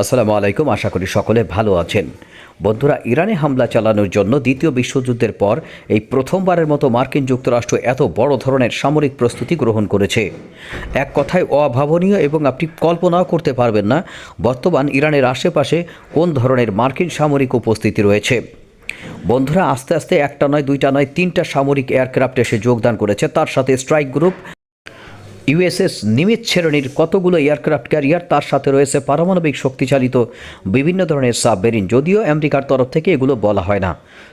আসসালামু আলাইকুম, আশা করি সকলে ভালো আছেন। বন্ধুরা, ইরানে হামলা চালানোর জন্য দ্বিতীয় বিশ্বযুদ্ধের পর এই প্রথমবারের মতো মার্কিন যুক্তরাষ্ট্র এত বড় ধরনের সামরিক প্রস্তুতি গ্রহণ করেছে। এক কথায় অভাবনীয় এবং আপনি কল্পনাও করতে পারবেন না বর্তমান ইরানের আশেপাশে কোন ধরনের মার্কিন সামরিক উপস্থিতি রয়েছে। বন্ধুরা, আস্তে আস্তে একটা নয়, দুইটা নয়, তিনটা সামরিক এয়ারক্রাফট এসে যোগদান করেছে। তার সাথে স্ট্রাইক গ্রুপ ইউএসএস নিমিত শ্রেণির কতগুলো এয়ারক্রাফট ক্যারিয়ার তার সাথে রয়েছে পারমাণবিক শক্তিচালিত বিভিন্ন ধরনের সাবমেরিন। যদিও আমেরিকার তরফ থেকে এগুলো বলা হয় না।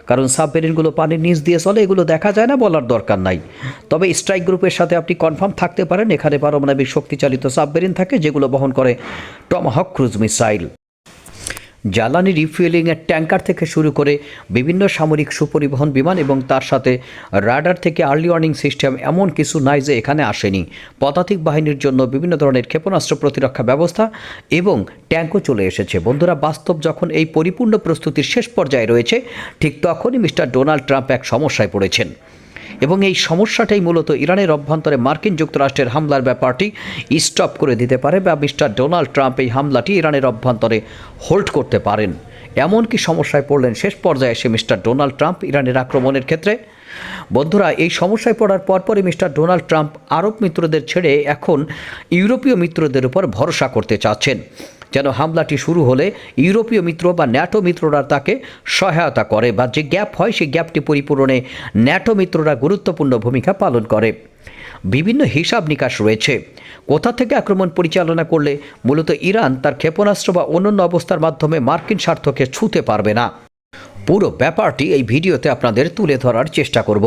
কারণ সাবমেরিনগুলো পানির নিচ দিয়ে চলে, এগুলো দেখা যায় না, বলার দরকার নাই। তবে স্ট্রাইক গ্রুপের সাথে আপনি কনফার্ম থাকতে পারেন, এখানে পারমাণবিক শক্তিচালিত সাবমেরিন থাকে, যেগুলো বহন করে টমাহক ক্রুজ মিসাইল। জ্বালানি রিফুয়েলিংয়ের ট্যাঙ্কার থেকে শুরু করে বিভিন্ন সামরিক সুপরিবহন বিমান এবং তার সাথে রাডার থেকে আর্লি ওয়ার্নিং সিস্টেম এমন কিছু নাই যে এখানে আসেনি। পদাতিক বাহিনীর জন্য বিভিন্ন ধরনের ক্ষেপণাস্ত্র প্রতিরক্ষা ব্যবস্থা এবং ট্যাঙ্কও চলে এসেছে। বন্ধুরা, বাস্তব যখন এই পরিপূর্ণ প্রস্তুতির শেষ পর্যায়ে রয়েছে, ঠিক তখনই মিস্টার ডোনাল্ড ট্রাম্প এক সমস্যায় পড়েছেন। এবং এই সমস্যাটাই মূলত ইরানের অভ্যন্তরে মার্কিন যুক্তরাষ্ট্রের হামলার ব্যাপারটি স্টপ করে দিতে পারে বা মিস্টার ডোনাল্ড ট্রাম্প এই হামলাটি ইরানের অভ্যন্তরে হোল্ড করতে পারেন। এমন কি সমস্যায় পড়লেন শেষ পর্যায়ে এসে মিস্টার ডোনাল্ড ট্রাম্প ইরানের আক্রমণের ক্ষেত্রে? বন্ধুরা, এই সমস্যায় পড়ার পরপরই মিস্টার ডোনাল্ড ট্রাম্প আরব মিত্রদের ছেড়ে এখন ইউরোপীয় মিত্রদের উপর ভরসা করতে চাচ্ছেন। যেন হামলাটি শুরু হলে ইউরোপীয় মিত্র বা ন্যাটো মিত্ররা তাকে সহায়তা করে বা যে গ্যাপ হয় সেই গ্যাপটি পরিপূরণে ন্যাটো মিত্ররা গুরুত্বপূর্ণ ভূমিকা পালন করে। বিভিন্ন হিসাব নিকাশ রয়েছে। কোথা থেকে আক্রমণ পরিচালনা করলে মূলত ইরান তার ক্ষেপণাস্ত্র বা অন্যান্য অবস্থার মাধ্যমে মার্কিন স্বার্থকে ছুঁতে পারবে না? পুরো ব্যাপারটি এই ভিডিওতে আপনাদের তুলে ধরার চেষ্টা করব।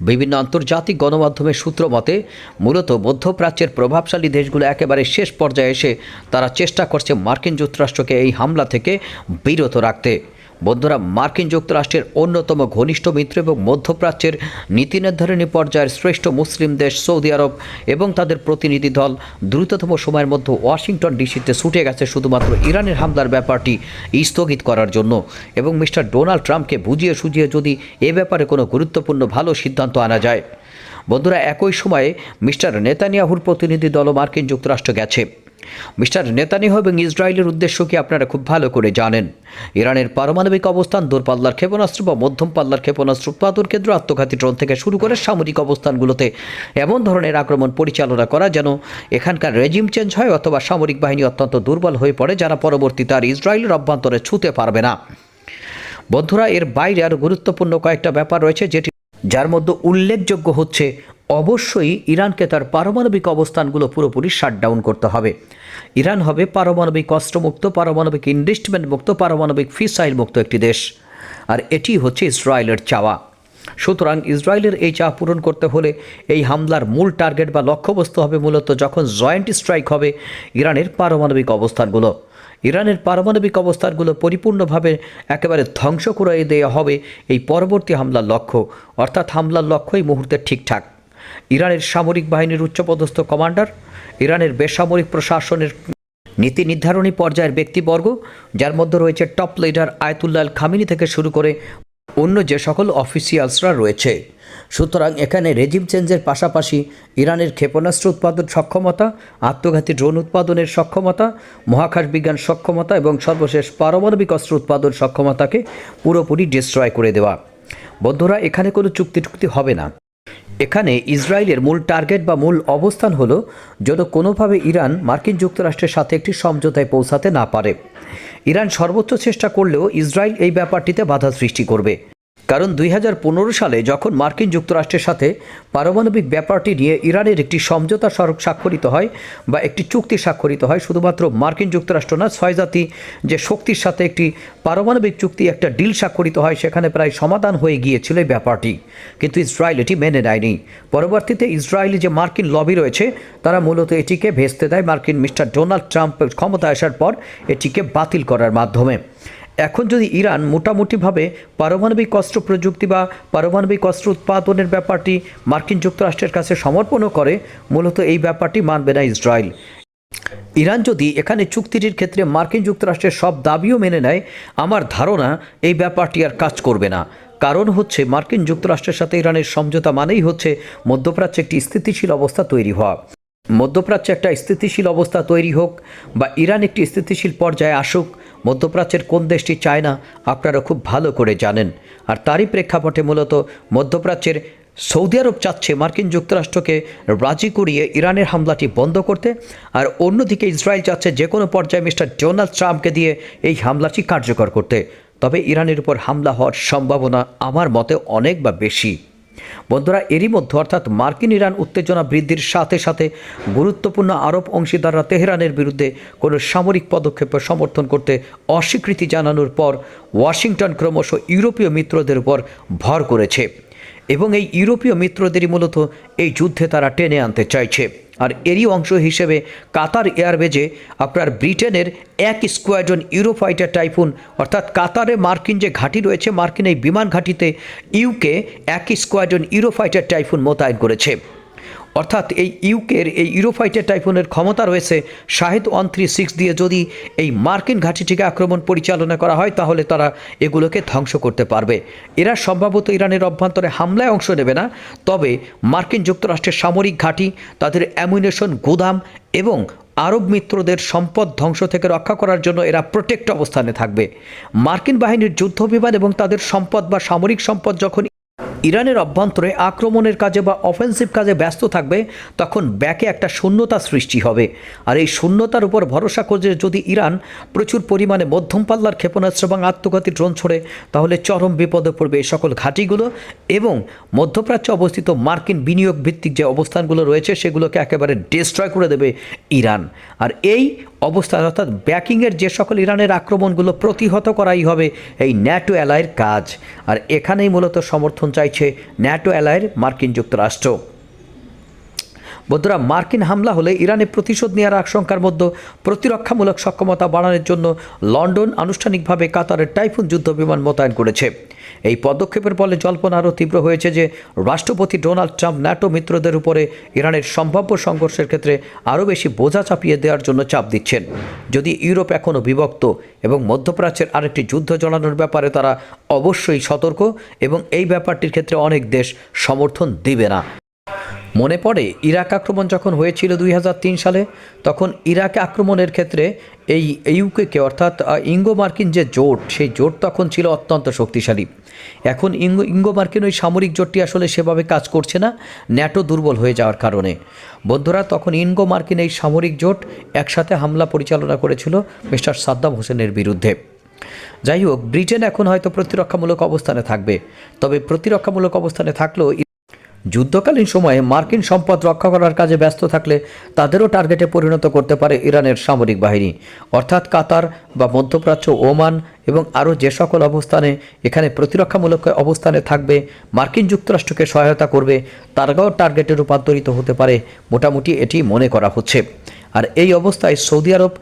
বিভিন্ন আন্তর্জাতিক গণমাধ্যমের সূত্র মতে, মূলত মধ্যপ্রাচ্যের প্রভাবশালী দেশগুলো একেবারে শেষ পর্যায়ে এসে তারা চেষ্টা করছে মার্কিন যুক্তরাষ্ট্রকে এই হামলা থেকে বিরত রাখতে। বন্ধুরা, মার্কিন যুক্তরাষ্ট্রের অন্যতম ঘনিষ্ঠ মিত্র এবং মধ্যপ্রাচ্যের নীতি নির্ধারণী পর্যায়ের শ্রেষ্ঠ মুসলিম দেশ সৌদি আরব এবং তাদের প্রতিনিধি দল দ্রুততম সময়ের মধ্যে ওয়াশিংটন ডিসিতে ছুটে গেছে শুধুমাত্র ইরানের হামলার ব্যাপারটি স্থগিত করার জন্য। এবং মিস্টার ডোনাল্ড ট্রাম্পকে বুঝিয়ে সুঝিয়ে যদি এ ব্যাপারে কোনো গুরুত্বপূর্ণ ভালো সিদ্ধান্ত আনা যায়। বন্ধুরা, একই সময়ে মিস্টার নেতানিয়াহুর প্রতিনিধি দলও মার্কিন যুক্তরাষ্ট্র গেছে। মিস্টার নেতানিয়াহু এবং ইসরায়েলের উদ্দেশ্য কি আপনারা খুব ভালো করে জানেন? ইরানের পারমাণবিক অবস্থান দূরপাল্লার ক্ষেপণাস্ত্র বা মধ্যম পাল্লার ক্ষেপণাস্ত্র উৎপাদন কেন্দ্র আত্মঘাতী ড্রোন থেকে শুরু করে সামরিক অবস্থানগুলোতে এমন ধরনের আক্রমণ পরিচালনা করা যেন এখানকার রেজিম চেঞ্জ হয় অথবা সামরিক বাহিনী অত্যন্ত দুর্বল হয়ে পড়ে যারা পরবর্তীতে আর ইসরায়েলের অভ্যন্তরে ছুতে পারবে না। বন্ধুরা, এর বাইরে আরও গুরুত্বপূর্ণ কয়েকটা ব্যাপার রয়েছে যেটি যার মধ্যে উল্লেখযোগ্য হচ্ছে অবশ্যই ইরানকে তার পারমাণবিক অবস্থানগুলো পুরোপুরি শাটডাউন করতে হবে। ইরান হবে পারমাণবিক অস্ত্রমুক্ত, পারমাণবিক ইনভেস্টমেন্ট মুক্ত, পারমাণবিক ফিসাইল মুক্ত একটি দেশ। আর এটি হচ্ছে ইসরায়েলের চাওয়া। সুতরাং ইসরায়েলের এই চা পূরণ করতে হলে এই হামলার মূল টার্গেট বা লক্ষ্যবস্তু হবে মূলত যখন জয়েন্ট স্ট্রাইক হবে ইরানের পারমাণবিক অবস্থানগুলো। ইরানের পারমাণবিক অবস্থানগুলো পরিপূর্ণভাবে একেবারে ধ্বংস করে দেওয়া হবে এই পরবর্তী হামলার লক্ষ্য। অর্থাৎ হামলার লক্ষ্য এই মুহূর্তে ঠিকঠাক। ইরানের সামরিক বাহিনীর উচ্চপদস্থ কমান্ডার, ইরানের বেসামরিক প্রশাসনের নীতি নির্ধারণী পর্যায়ের ব্যক্তিবর্গ, যার মধ্যে রয়েছে টপ লিডার আয়তুল্লাহ খামিনি থেকে শুরু করে অন্য যে সকল অফিসিয়ালসরা রয়েছে। সুতরাং এখানে রেজিম চেঞ্জের পাশাপাশি ইরানের ক্ষেপণাস্ত্র উৎপাদন সক্ষমতা, আত্মঘাতী ড্রোন উৎপাদনের সক্ষমতা, মহাকাশ বিজ্ঞান সক্ষমতা এবং সর্বশেষ পারমাণবিক অস্ত্র উৎপাদন সক্ষমতাকে পুরোপুরি ডিস্ট্রয় করে দেওয়া। বন্ধুরা, এখানে কোনো চুক্তি টুক্তি হবে না। এখানে ইসরায়েলের মূল টার্গেট বা মূল অবস্থান হল যেন কোনোভাবে ইরান মার্কিন যুক্তরাষ্ট্রের সাথে একটি সমঝোতায় পৌঁছাতে না পারে। ইরান সর্বোচ্চ চেষ্টা করলেও ইসরায়েল এই ব্যাপারটিতে বাধা সৃষ্টি করবে। কারণ দুই হাজার পনেরো সালে যখন মার্কিন যুক্তরাষ্ট্রের সাথে পারমাণবিক ব্যাপারটি নিয়ে ইরানের একটি সমঝোতা স্মারক স্বাক্ষরিত হয় বা একটি চুক্তি স্বাক্ষরিত হয়, শুধুমাত্র মার্কিন যুক্তরাষ্ট্র না, ছয় জাতি যে শক্তির সাথে একটি পারমাণবিক চুক্তি, একটা ডিল স্বাক্ষরিত হয়, সেখানে প্রায় সমাধান হয়ে গিয়েছিল এই ব্যাপারটি। কিন্তু ইসরায়েল এটি মেনে নেয়নি। পরবর্তীতে ইসরায়েলি যে মার্কিন লবি রয়েছে, তারা মূলত এটিকে ভেস্তে দেয় মার্কিন মিস্টার ডোনাল্ড ট্রাম্প ক্ষমতা আসার পর এটিকে বাতিল করার মাধ্যমে। এখন যদি ইরান মোটামুটিভাবে পারমাণবিক অস্ত্র প্রযুক্তি বা পারমাণবিক অস্ত্র উৎপাদনের ব্যাপারটি মার্কিন যুক্তরাষ্ট্রের কাছে সমর্পণও করে, মূলত এই ব্যাপারটি মানবে না ইসরায়েল। ইরান যদি এখানে চুক্তিটির ক্ষেত্রে মার্কিন যুক্তরাষ্ট্রের সব দাবিও মেনে নেয়, আমার ধারণা এই ব্যাপারটি আর কাজ করবে না। কারণ হচ্ছে মার্কিন যুক্তরাষ্ট্রের সাথে ইরানের সমঝোতা মানেই হচ্ছে মধ্যপ্রাচ্যে একটি স্থিতিশীল অবস্থা তৈরি হওয়া। মধ্যপ্রাচ্যে একটা স্থিতিশীল অবস্থা তৈরি হোক বা ইরান একটি স্থিতিশীল পর্যায়ে আসুক মধ্যপ্রাচ্যের কোন দেশটি চায় না আপনারা খুব ভালো করে জানেন। আর তারই প্রেক্ষাপটে মূলত মধ্যপ্রাচ্যের সৌদি আরব চাচ্ছে মার্কিন যুক্তরাষ্ট্রকে রাজি করিয়ে ইরানের হামলাটি বন্ধ করতে, আর অন্যদিকে ইসরায়েল চাচ্ছে যে কোনো পর্যায়ে মিস্টার ডোনাল্ড ট্রাম্পকে দিয়ে এই হামলাটি কার্যকর করতে। তবে ইরানের উপর হামলা হওয়ার সম্ভাবনা আমার মতে অনেক বা বেশি। বন্ধুরা, এরই মধ্যে অর্থাৎ মার্কিন ইরান উত্তেজনা বৃদ্ধির সাথে সাথে গুরুত্বপূর্ণ আরব অংশীদাররা তেহরানের বিরুদ্ধে কোনো সামরিক পদক্ষেপের সমর্থন করতে অস্বীকৃতি জানানোর পর ওয়াশিংটন ক্রমশ ইউরোপীয় মিত্রদের উপর ভর করেছে এবং এই ইউরোপীয় মিত্রদেরই মূলত এই যুদ্ধে তারা টেনে আনতে চাইছে। আর এরই অংশ হিসেবে কাতার এয়ারবেজে আপনার ব্রিটেনের এক স্কোয়াড্রন ইউরোফাইটার টাইফুন, অর্থাৎ কাতারে মার্কিন যে ঘাঁটি রয়েছে, মার্কিন এই বিমান ঘাঁটিতে ইউকে এক স্কোয়াড্রন ইউরোফাইটার টাইফুন মোতায়েন করেছে। অর্থাৎ এই ইউকের এই ইউরোফাইটার টাইফুনের ক্ষমতা রয়েছে শাহেদ ওয়ান থ্রি সিক্স দিয়ে যদি এই মার্কিন ঘাঁটিটিকে আক্রমণ পরিচালনা করা হয়, তাহলে তারা এগুলোকে ধ্বংস করতে পারবে। এরা সম্ভবত ইরানের অভ্যন্তরে হামলায় অংশ নেবে না, তবে মার্কিন যুক্তরাষ্ট্রের সামরিক ঘাঁটি, তাদের অ্যামুনেশন গুদাম এবং আরব মিত্রদের সম্পদ ধ্বংস থেকে রক্ষা করার জন্য এরা প্রোটেক্ট অবস্থানে থাকবে। মার্কিন বাহিনীর যুদ্ধ বিমান এবং তাদের সম্পদ বা সামরিক সম্পদ যখন ইরানের অভ্যন্তরে আক্রমণের কাজে বা অফেন্সিভ কাজে ব্যস্ত থাকবে, তখন ব্যাকে একটা শূন্যতা সৃষ্টি হবে। আর এই শূন্যতার উপর ভরসা করে যদি ইরান প্রচুর পরিমাণে মধ্যম পাল্লার ক্ষেপণাস্ত্র এবং আত্মঘাতী ড্রোন ছড়ে, তাহলে চরম বিপদে পড়বে এই সকল ঘাঁটিগুলো এবং মধ্যপ্রাচ্যে অবস্থিত মার্কিন বিনিয়োগ ভিত্তিক যে অবস্থানগুলো রয়েছে, সেগুলোকে একেবারে ডিস্ট্রয় করে দেবে ইরান। আর এই অবস্থান অর্থাৎ ব্যাকিংয়ের যে সকল ইরানের আক্রমণগুলো প্রতিহত করাই হবে এই ন্যাটো অ্যালায়ের কাজ। আর এখানেই মূলত সমর্থন চাইছে ন্যাটো অ্যালায়ের মার্কিন যুক্তরাষ্ট্র। বন্ধুরা, মার্কিন হামলা হলে ইরানে প্রতিশোধ নেওয়ার আশঙ্কার মধ্যে প্রতিরক্ষামূলক সক্ষমতা বাড়ানোর জন্য লন্ডন আনুষ্ঠানিকভাবে কাতারের টাইফুন যুদ্ধ বিমান মোতায়েন করেছে। এই পদক্ষেপের ফলে জল্পনা আরও তীব্র হয়েছে যে রাষ্ট্রপতি ডোনাল্ড ট্রাম্প ন্যাটো মিত্রদের উপরে ইরানের সম্ভাব্য সংঘর্ষের ক্ষেত্রে আরও বেশি বোঝা চাপিয়ে দেওয়ার জন্য চাপ দিচ্ছেন। যদি ইউরোপ এখনও বিভক্ত এবং মধ্যপ্রাচ্যের আরেকটি যুদ্ধ জড়ানোর ব্যাপারে তারা অবশ্যই সতর্ক এবং এই ব্যাপারটির ক্ষেত্রে অনেক দেশ সমর্থন দিবে না। মনে পড়ে ইরাক আক্রমণ যখন হয়েছিল দুই হাজার তিন সালে, তখন ইরাক আক্রমণের ক্ষেত্রে এই ইউকেকে, অর্থাৎ ইঙ্গো মার্কিন যে জোট, সেই জোট তখন ছিল অত্যন্ত শক্তিশালী। এখন ইঙ্গো ইঙ্গো মার্কিন ওই সামরিক জোটটি আসলে সেভাবে কাজ করছে না, ন্যাটো দুর্বল হয়ে যাওয়ার কারণে। বন্ধুরা, তখন ইঙ্গো মার্কিন এই সামরিক জোট একসাথে হামলা পরিচালনা করেছিল মিস্টার সাদ্দাম হোসেনের বিরুদ্ধে। যাই হোক, ব্রিটেন এখন হয়তো প্রতিরক্ষামূলক অবস্থানে থাকবে। তবে প্রতিরক্ষামূলক অবস্থানে থাকলেও যুদ্ধকালীন সময়ে মার্কিন সম্পদ রক্ষা করার কাজে ব্যস্ত থাকলে তাদেরও টার্গেটে পরিণত করতে পারে ইরানের সামরিক বাহিনী। অর্থাৎ কাতার বা মধ্যপ্রাচ্য, ওমান এবং আরও যে সকল অবস্থানে এখানে প্রতিরক্ষামূলক অবস্থানে থাকবে, মার্কিন যুক্তরাষ্ট্রকে সহায়তা করবে তারাও টার্গেটে রূপান্তরিত হতে পারে মোটামুটি এটি মনে করা হচ্ছে। আর এই অবস্থায় সৌদি আরব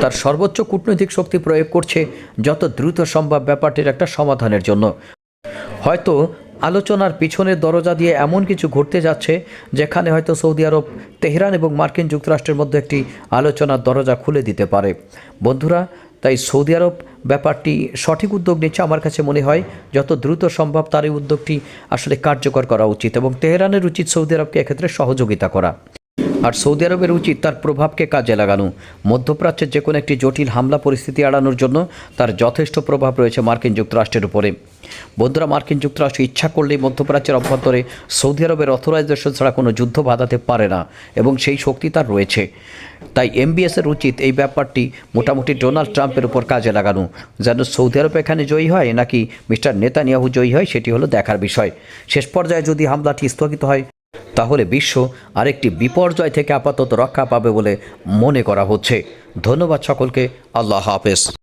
তার সর্বোচ্চ কূটনৈতিক শক্তি প্রয়োগ করছে যত দ্রুত সম্ভব ব্যাপারটির একটা সমাধানের জন্য। হয়তো আলোচনার পিছনের দরজা দিয়ে এমন কিছু ঘটতে যাচ্ছে, যেখানে হয়তো সৌদি আরব, তেহরান এবং মার্কিন যুক্তরাষ্ট্রের মধ্যে একটি আলোচনার দরজা খুলে দিতে পারে। বন্ধুরা, তাই সৌদি আরব ব্যাপারটি সঠিক উদ্যোগ নিচ্ছে আমার কাছে মনে হয়, যত দ্রুত সম্ভব তার এই উদ্যোগটি আসলে কার্যকর করা উচিত এবং তেহরানের উচিত সৌদি আরবকে এক্ষেত্রে সহযোগিতা করা। আর সৌদি আরবের উচিত তার প্রভাবকে কাজে লাগানো। মধ্যপ্রাচ্যের যে কোনো একটি জটিল হামলা পরিস্থিতি এড়ানোর জন্য তার যথেষ্ট প্রভাব রয়েছে মার্কিন যুক্তরাষ্ট্রের উপরে। বন্ধুরা, মার্কিন যুক্তরাষ্ট্র ইচ্ছা করলেই মধ্যপ্রাচ্যের অভ্যন্তরে সৌদি আরবের অথরাইজেশন ছাড়া কোনো যুদ্ধ বাঁধাতে পারে না এবং সেই শক্তি তার রয়েছে। তাই এমবিএসের উচিত এই ব্যাপারটি মোটামুটি ডোনাল্ড ট্রাম্পের উপর কাজে লাগানো। যেন সৌদি আরব এখানে জয়ী হয় নাকি মিস্টার নেতানিয়াহু জয়ী হয়, সেটি হলো দেখার বিষয়। শেষ পর্যায়ে যদি হামলাটি স্থগিত হয় তাহলে বিশ্ব আরেকটি বিপর্যয় থেকে আপাতত রক্ষা পাবে বলে মনে করা হচ্ছে। ধন্যবাদ সকলকে। আল্লাহ হাফেজ।